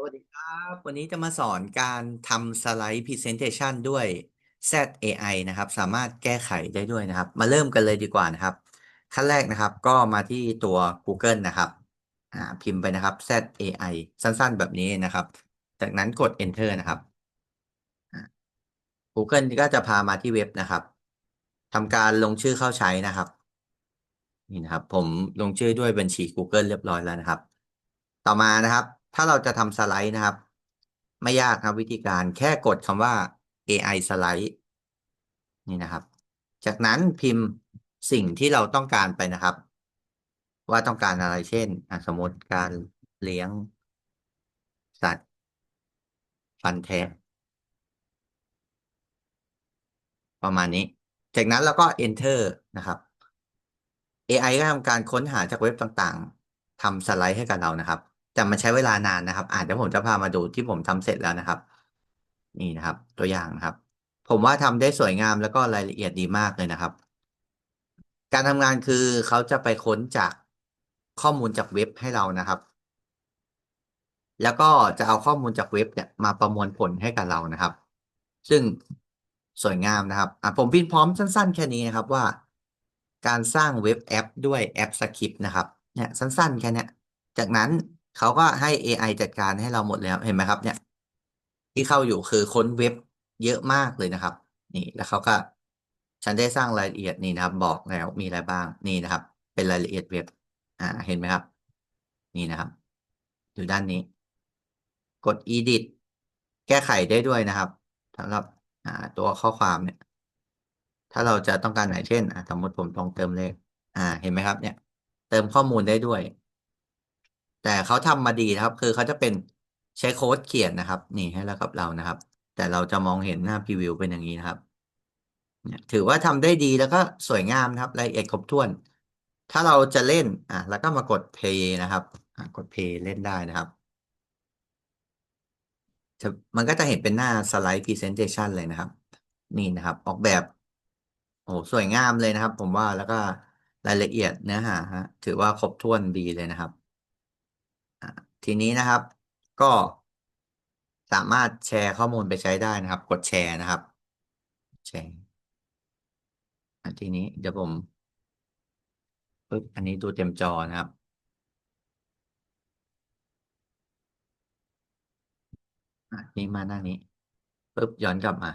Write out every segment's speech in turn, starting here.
สวัสดีครับ วันนี้จะมาสอนการทำสไลด์ Presentation ด้วย ZAI นะครับ สามารถแก้ไขได้ด้วยนะครับ มาเริ่มกันเลยดีกว่านะครับ ขั้นแรกนะครับก็มาที่ตัว Google นะครับอ่าพิมพ์ไปนะครับ ZAI สั้นๆ แบบนี้นะครับ จากนั้นกด Enter นะครับ Google ก็จะพามาที่เว็บนะครับทำการลงชื่อเข้าใช้นะครับ นี่นะครับ ผมลงชื่อด้วยบัญชี Google เรียบร้อยแล้วนะครับ ต่อมานะครับ ถ้าเราจะทำสไลด์นะครับ ไม่ยากครับวิธีการแค่กดคำว่า AI สไลด์นี่นะครับ จากนั้นพิมพ์สิ่งที่เราต้องการไปนะครับ ว่าต้องการอะไรเช่นสมมติการเลี้ยง สัตว์ฟันแทะประมาณนี้ จากนั้นเราก็ enter นะครับ AI ก็ทำการค้นหาจากเว็บต่างๆทำสไลด์ให้กับเรานะครับ แต่มันใช้เวลานานนะครับอาจจะผมจะพามาดูที่ผมทำเสร็จแล้วนะครับ นี่นะครับ ตัวอย่างนะครับ ผมว่าทำได้สวยงามแล้วก็รายละเอียดดีมากเลยนะครับ การทำงานคือเขาจะไปค้นจากข้อมูลจากเว็บให้เรานะครับ แล้วก็จะเอาข้อมูลจากเว็บเนี่ยมาประมวลผลให้กับเรานะครับ ซึ่งสวยงามนะครับอะผมพิมพ์พร้อมสั้น ๆ แค่นี้นะครับว่า การสร้างเว็บแอปด้วยแอปสคริปต์นะครับ เนี่ยสั้น ๆ แค่นี้จากนั้น เขาก็ให้ AI จัดการให้เราหมดแล้วเห็นไหมครับเนี่ย ที่เข้าอยู่คือค้นเว็บเยอะมากเลยนะครับ นี่แล้วเขาก็ ฉันได้สร้างรายละเอียดนี่นะครับ บอกแล้วมีอะไรบ้างนี่นะครับ เป็นรายละเอียดเว็บ อ่าเห็นไหมครับ นี่นะครับอยู่ด้านนี้ กด edit แก้ไขได้ด้วยนะครับสำหรับอ่าตัวข้อความเนี่ย ถ้าเราจะต้องการไหนเช่นสมมติผมต้องเติมเลข อ่า เห็นไหมครับ เนี่ย เติมข้อมูลได้ด้วย แต่เขาทำมาดีนะครับ คือเขาจะเป็นใช้โค้ดเขียนนะครับ นี่ให้แล้วกับเรานะครับ แต่เราจะมองเห็นหน้าพรีวิวเป็นอย่างนี้นะครับเนี่ยถือว่าทำได้ดีแล้วก็สวยงามนะครับรายละเอียดครบถ้วน ถ้าเราจะเล่นอะแล้วก็มากด play นะครับกด play เล่นได้นะครับจะมันก็จะเห็นเป็นหน้าสไลด์ presentation เลยนะครับ นี่นะครับ ออกแบบโอ้สวยงามเลยนะครับ ผมว่าแล้วก็รายละเอียดเนื้อหาถือว่าครบถ้วนดีเลยนะครับ ทีนี้นะครับ ก็สามารถแชร์ข้อมูลไปใช้ได้นะครับ กดแชร์นะครับ แชร์ทีนี้เดี๋ยวผมปึ๊บอันนี้ดูเต็มจอนะครับอะนี่มาหน้านี้ปึ๊บย้อนกลับมา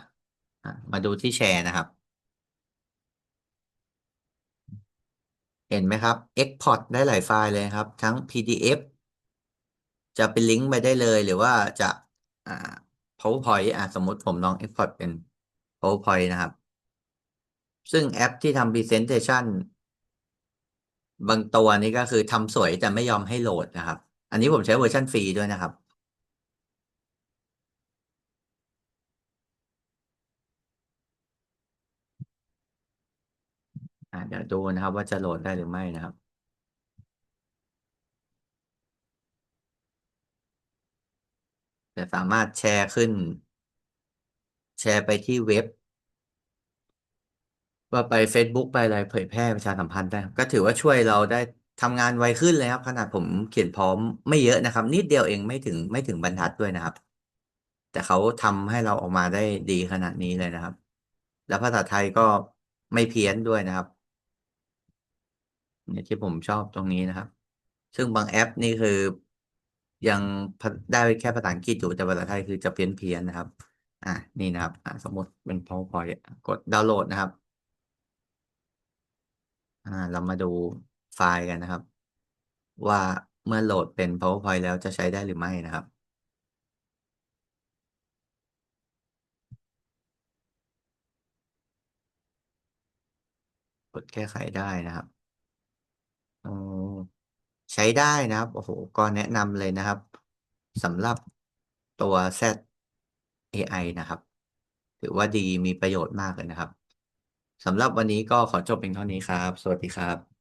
มาดูที่แชร์นะครับ เห็นไหมครับ Export ได้หลายไฟล์เลยครับ ทั้ง PDF จะเป็นลิงก์ไปได้เลยหรือว่าจะอ่า PowerPoint อะสมมติผมลอง Export เป็น PowerPoint นะครับ ซึ่งแอปที่ทำ Presentation บางตัวนี้ก็คือทำสวยแต่ไม่ยอมให้โหลดนะครับ อันนี้ผมใช้เวอร์ชันฟรีด้วยนะครับเดี๋ยวดูนะครับว่าจะโหลดได้หรือไม่นะครับ จะสามารถแชร์ขึ้น แชร์ไปที่เว็บ ว่าไป Facebook ไปอะไรเผยแพร่ประชาสัมพันธ์ได้ก็ถือว่าช่วยเราได้ทำงานไวขึ้นเลยครับ ขนาดผมเขียนพร้อมไม่เยอะนะครับ นิดเดียวเองไม่ถึงไม่ถึงบรรทัดด้วยนะครับ แต่เขาทำให้เราออกมาได้ดีขนาดนี้เลยนะครับ แล้วภาษาไทยก็ไม่เพี้ยนด้วยนะครับเนี่ยที่ผมชอบตรงนี้นะครับ ซึ่งบางแอปนี่คือ ยังได้แค่ภาษาอังกฤษอยู่แต่ภาษาไทยคือจะเพี้ยนเพียนนะครับ อ่านี่นะครับอ่าสมมติเป็น PowerPoint กดดาวน์โหลดนะครับ อ่า เรามาดูไฟล์กันนะครับ ว่าเมื่อโหลดเป็น PowerPoint แล้วจะใช้ได้หรือไม่นะครับกดแก้ไขได้นะครับ ใช้ได้นะครับ โอ้โห ก็แนะนำเลยนะครับสำหรับตัว Z AI นะครับ ถือว่าดีมีประโยชน์มากเลยนะครับสำหรับวันนี้ก็ขอจบเพียงเท่านี้ครับ สวัสดีครับ